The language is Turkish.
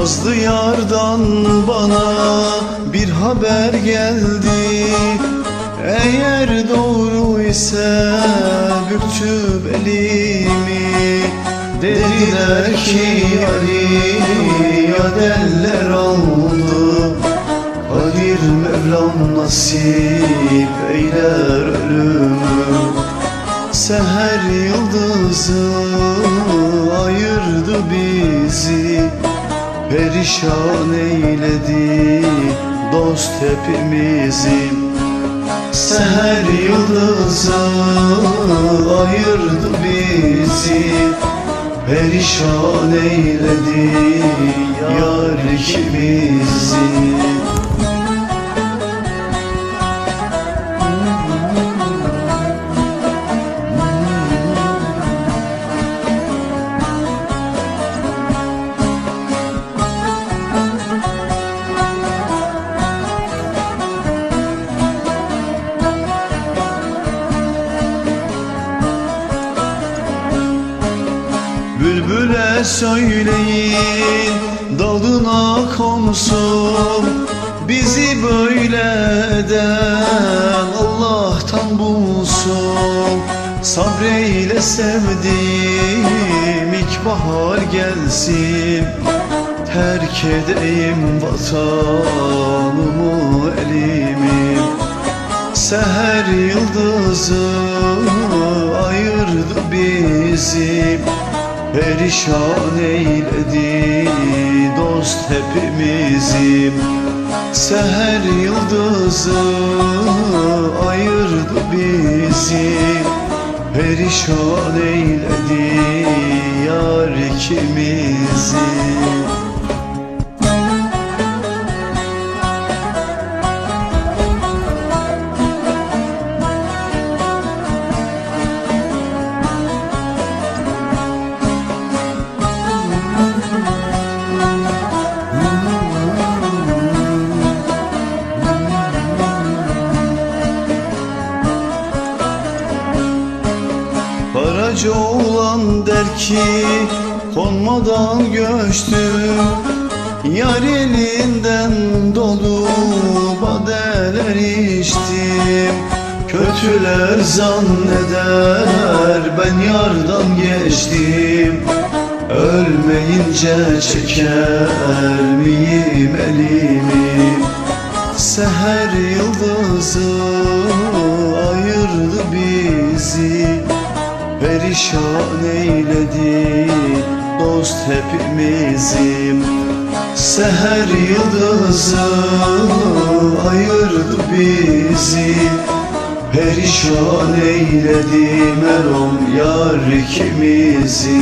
Nazlı yardan bana bir haber geldi. Eğer doğru ise büktü belimi Dediler ki Ali ya deller aldı. Kadir Mevlam nasip eyler ölümü. Seher yıldızı Perişan eyledi dost hepimizi. Seher yıldızı ayırdı bizi. Perişan eyledi yar ikimizi Bülbüle söyleyin dalına konsun. Bizi böyle eden Allah'tan bulsun. Sabreyle sevdiğim ilk bahar gelsin. Terk edeyim vatanımı elimi. Seher yıldızı Perişan eyledi dost hepimizi Seher yıldızı ayırdı bizi. Perişan eyledi yar ikimizi Paracı olan der ki konmadan göçtüm Yar elinden dolu badeler içtim Kötüler zanneder ben yardan geçtim. Ölmeyince çeker miyim elimi? Seher yıldızı ayırdı bizi Perişan eyledi dost hepimizi Seher yıldızı ayırdı bizi. Perişan eyledi merom yar ikimizi